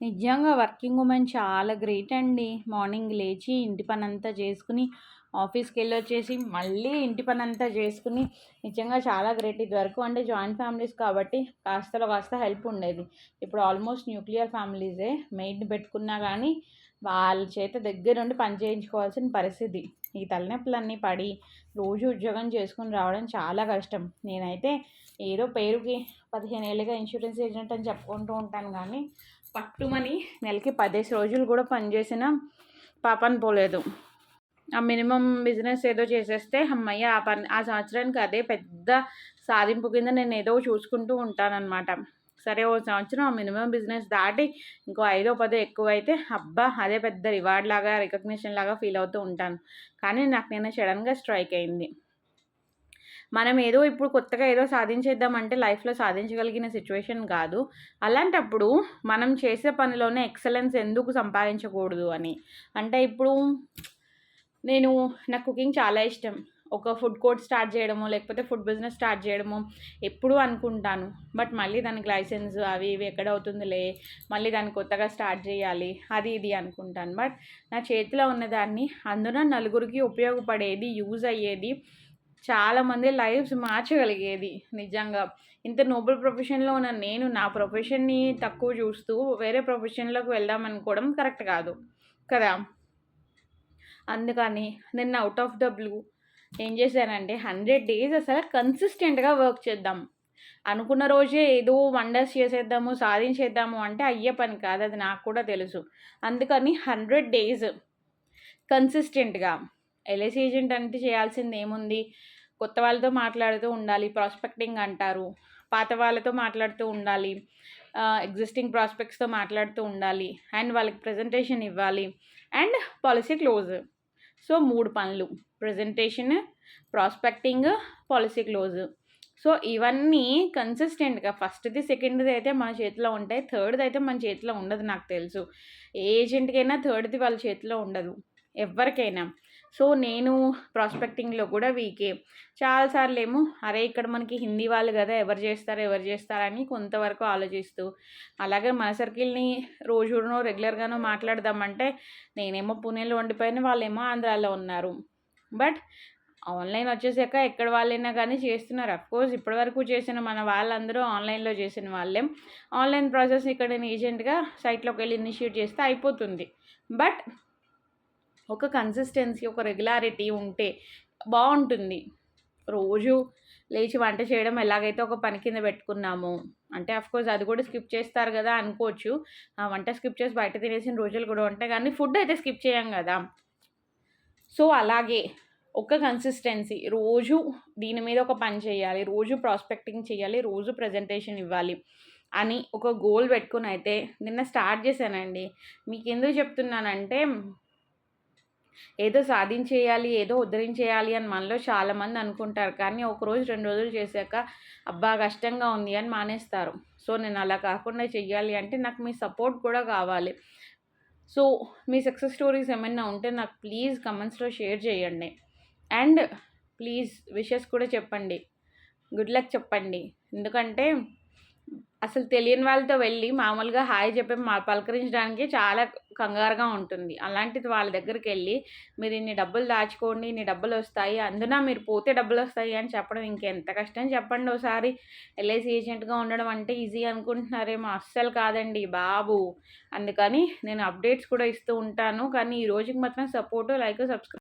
నిజంగా working women చాలా great అండి. మార్నింగ్ లేచి ఇంటి పని అంతా చేసుకుని ఆఫీస్కి వెళ్ళి వచ్చేసి మళ్ళీ ఇంటి పని అంతా చేసుకుని నిజంగా చాలా గ్రేట్. ఇది వరకు అంటే జాయింట్ ఫ్యామిలీస్ కాబట్టి కాస్తలో కాస్త హెల్ప్ ఉండేది. ఇప్పుడు ఆల్మోస్ట్ న్యూక్లియర్ ఫ్యామిలీసే. మెయిడ్ని పెట్టుకున్నా కానీ వాళ్ళ చేత దగ్గరుండి పని చేయించుకోవాల్సిన పరిస్థితి. ఈ తలనొప్పులన్నీ పడి రోజు ఉద్యోగం చేసుకుని రావడం చాలా కష్టం. నేనైతే ఏదో పేరుకి పదిహేను ఏళ్ళుగా ఇన్సూరెన్స్ ఏజెంట్ అని చెప్పుకుంటూ ఉంటాను కానీ పట్టుమని నెలకి పదేసి రోజులు కూడా పనిచేసిన పాపని పోలేదు. ఆ మినిమం బిజినెస్ ఏదో చేసేస్తే అమ్మయ్య ఆ పని ఆ సంవత్సరానికి అదే పెద్ద సాధింపు కింద నేను ఏదో చూసుకుంటూ ఉంటానన్నమాట. సరే ఓ సంవత్సరం ఆ మినిమం బిజినెస్ దాటి ఇంకో ఐదో పదో ఎక్కువైతే అబ్బా అదే పెద్ద రివార్డ్ లాగా రికగ్నిషన్ లాగా ఫీల్ అవుతూ ఉంటాను. కానీ నాకు నేను సడన్గా స్ట్రైక్ అయింది. మనం ఏదో ఇప్పుడు కొత్తగా ఏదో సాధించేద్దామంటే లైఫ్లో సాధించగలిగిన సిచ్యువేషన్ కాదు. అలాంటప్పుడు మనం చేసే పనిలోనే ఎక్సలెన్స్ ఎందుకు సంపాదించకూడదు అని? అంటే ఇప్పుడు నేను నాకు కుకింగ్ చాలా ఇష్టం. ఒక ఫుడ్ కోర్ట్ స్టార్ట్ చేయడము లేకపోతే ఫుడ్ బిజినెస్ స్టార్ట్ చేయడము ఎప్పుడు అనుకుంటాను. బట్ మళ్ళీ దానికి లైసెన్స్ అవి ఇవి ఎక్కడ అవుతుందిలే? మళ్ళీ దాన్ని కొత్తగా స్టార్ట్ చేయాలి. అది ఇది అనుకుంటాను. బట్ నా చేతిలో ఉన్నదాన్ని అందున నలుగురికి ఉపయోగపడేది యూజ్ అయ్యేది చాలామంది లైఫ్స్ మార్చగలిగేది నిజంగా. ఇంత నోబెల్ ప్రొఫెషన్లో ఉన్న నేను నా ప్రొఫెషన్ని తక్కువ చూస్తూ వేరే ప్రొఫెషన్లోకి వెళ్దాం అనుకోవడం కరెక్ట్ కాదు కదా? అందుకని నేను అవుట్ ఆఫ్ ద బ్లూ ఏం చేశానంటే హండ్రెడ్ డేస్ అసలు కన్సిస్టెంట్గా వర్క్ చేద్దాం. అనుకున్న రోజే ఏదో వండర్స్ చేసేద్దాము సాధించేద్దాము అంటే అయ్యే పని కాదు అది నాకు కూడా తెలుసు. అందుకని హండ్రెడ్ డేస్ కన్సిస్టెంట్గా ఎల్ఐసి ఏజెంట్ అంటే చేయాల్సింది ఏముంది? కొత్త వాళ్ళతో మాట్లాడుతూ ఉండాలి ప్రాస్పెక్టింగ్ అంటారు. పాత వాళ్ళతో మాట్లాడుతూ ఉండాలి. ఎగ్జిస్టింగ్ ప్రాస్పెక్ట్స్తో మాట్లాడుతూ ఉండాలి. అండ్ వాళ్ళకి ప్రజెంటేషన్ ఇవ్వాలి. అండ్ పాలసీ క్లోజ్ సో మూడు పనులు. Presentation prospecting policy close so ఇవన్నీ కన్సిస్టెంట్గా ఫస్ట్ది సెకండ్ది అయితే మన చేతిలో ఉంటాయి. థర్డ్ది అయితే మన చేతిలో ఉండదు నాకు తెలుసు. ఏ ఏజెంట్కైనా థర్డ్ది వాళ్ళ చేతిలో ఉండదు. ఎవరికైనా. సో నేను ప్రాస్పెక్టింగ్లో కూడా వీకే. చాలాసార్లు ఏమో అరే ఇక్కడ మనకి హిందీ వాళ్ళు కదా ఎవరు చేస్తారు ఎవరు చేస్తారని కొంతవరకు ఆలోచిస్తూ. అలాగే మన సర్కిల్ని రోజునో రెగ్యులర్గానో మాట్లాడదామంటే నేనేమో పుణేలో ఉండిపోయిన వాళ్ళేమో ఆంధ్రాలో ఉన్నారు. బట్ ఆన్లైన్ వచ్చేసాక ఎక్కడ వాళ్ళైనా కానీ చేస్తున్నారు. అఫ్కోర్స్ ఇప్పటివరకు చేసిన మన వాళ్ళందరూ ఆన్లైన్లో చేసిన వాళ్ళేం. ఆన్లైన్ ప్రాసెస్ ఇక్కడ నేను ఏజెంట్గా సైట్లోకి వెళ్ళి ఇనిషియేట్ చేస్తే అయిపోతుంది. బట్ ఒక కన్సిస్టెన్సీ ఒక రెగ్యులారిటీ ఉంటే బాగుంటుంది. రోజు లేచి వంట చేయడం ఎలాగైతే ఒక పని కింద పెట్టుకున్నాము అంటే కోర్స్ అది కూడా స్కిప్ చేస్తారు కదా అనుకోవచ్చు. ఆ వంట స్కిప్ చేసి బయట తినేసిన రోజులు కూడా ఉంటాయి కానీ ఫుడ్ అయితే స్కిప్ చేయం కదా. సో అలాగే ఒక కన్సిస్టెన్సీ రోజు దీని మీద ఒక పని చేయాలి రోజు ప్రాస్పెక్టింగ్ చేయాలి రోజు ప్రజెంటేషన్ ఇవ్వాలి అని ఒక గోల్ పెట్టుకుని అయితే నిన్న స్టార్ట్ చేశానండి. మీకు ఎందుకు చెప్తున్నానంటే ఏదో సాధించేయాలి ఏదో ఉద్ధరించేయాలి అని మనలో చాలామంది అనుకుంటారు. కానీ ఒక రోజు రెండు రోజులు చేశాక అబ్బా కష్టంగా ఉంది అని మానేస్తారు. సో నేను అలా కాకుండా చెయ్యాలి అంటే నాకు మీ సపోర్ట్ కూడా కావాలి. సో మీ సక్సెస్ స్టోరీస్ ఏమైనా ఉంటే నాకు ప్లీజ్ కమెంట్స్లో షేర్ చేయండి. అండ్ ప్లీజ్ విషెస్ కూడా చెప్పండి. గుడ్ లక్ చెప్పండి. ఎందుకంటే అసలు తెలియని వాళ్ళతో వెళ్ళి మామూలుగా హాయ్ చెప్పి మా పలకరించడానికి చాలా కంగారుగా ఉంటుంది. అలాంటిది వాళ్ళ దగ్గరికి వెళ్ళి మీరు ఇన్ని డబ్బులు దాచుకోండి ఇన్ని డబ్బులు వస్తాయి అందున మీరు పోతే డబ్బులు వస్తాయి అని చెప్పడం ఇంకెంత కష్టం చెప్పండి ఒకసారి ఎల్ఐసి ఏజెంట్గా ఉండడం అంటే ఈజీ అనుకుంటున్నారేమో. అస్సలు కాదండి బాబు. అందుకని నేను అప్డేట్స్ కూడా ఇస్తూ ఉంటాను. కానీ ఈ రోజుకి మాత్రం సపోర్టు లైక్ సబ్స్క్రైబ్